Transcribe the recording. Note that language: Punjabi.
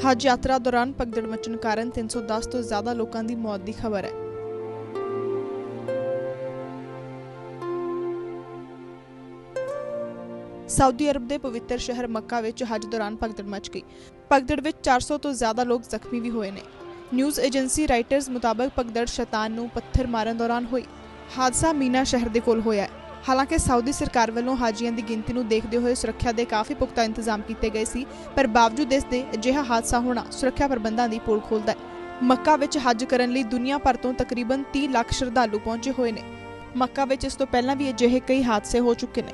ਹਜ ਯਾਤਰਾ ਦੌਰਾਨ ਭਗਦੜ ਮਚਣ ਕਾਰਨ 310 ਤੋਂ ਜ਼ਿਆਦਾ ਲੋਕਾਂ ਦੀ ਮੌਤ ਦੀ ਖਬਰ ਹੈ। ਸਾਊਦੀ ਅਰਬ ਦੇ ਪਵਿੱਤਰ ਸ਼ਹਿਰ ਮੱਕਾ ਵਿੱਚ ਹਜ ਦੌਰਾਨ ਭਗਦੜ ਮਚ ਗਈ। ਭਗਦੜ ਵਿੱਚ 400 ਤੋਂ ਜ਼ਿਆਦਾ ਲੋਕ ਜ਼ਖਮੀ ਵੀ ਹੋਏ ਨੇ। ਨਿਊਜ਼ ਏਜੰਸੀ ਰਾਈਟਰਸ ਮੁਤਾਬਕ ਭਗਦੜ ਸ਼ੈਤਾਨ ਨੂੰ ਪੱਥਰ ਮਾਰਨ ਦੌਰਾਨ ਹੋਈ। ਹਾਦਸਾ ਮੀਨਾ ਸ਼ਹਿਰ ਦੇ ਕੋਲ ਹੋਇਆ ਹੈ। ਹਾਲਾਂਕਿ ਸਾਊਦੀ ਸਰਕਾਰ ਵੱਲੋਂ ਹਾਜੀਆਂ ਦੀ ਗਿਣਤੀ ਨੂੰ ਦੇਖਦੇ ਹੋਏ ਸੁਰੱਖਿਆ ਦੇ ਕਾਫੀ ਪੁਖਤਾ ਇੰਤਜ਼ਾਮ ਕੀਤੇ ਗਏ ਸੀ, ਪਰ ਬਾਵਜੂਦ ਇਸ ਦੇ ਅਜਿਹਾ ਹਾਦਸਾ ਹੋਣਾ ਸੁਰੱਖਿਆ ਪ੍ਰਬੰਧਾਂ ਦੀ ਪੋਲ ਖੋਲਦਾ ਹੈ। ਮੱਕਾ ਵਿੱਚ ਹੱਜ ਕਰਨ ਲਈ ਦੁਨੀਆ ਭਰ ਤੋਂ ਤਕਰੀਬਨ 30 ਲੱਖ ਸ਼ਰਧਾਲੂ ਪਹੁੰਚੇ ਹੋਏ ਨੇ। ਮੱਕਾ ਵਿੱਚ ਇਸ ਤੋਂ ਪਹਿਲਾਂ ਵੀ ਅਜਿਹੇ ਕਈ ਹਾਦਸੇ ਹੋ ਚੁੱਕੇ ਨੇ।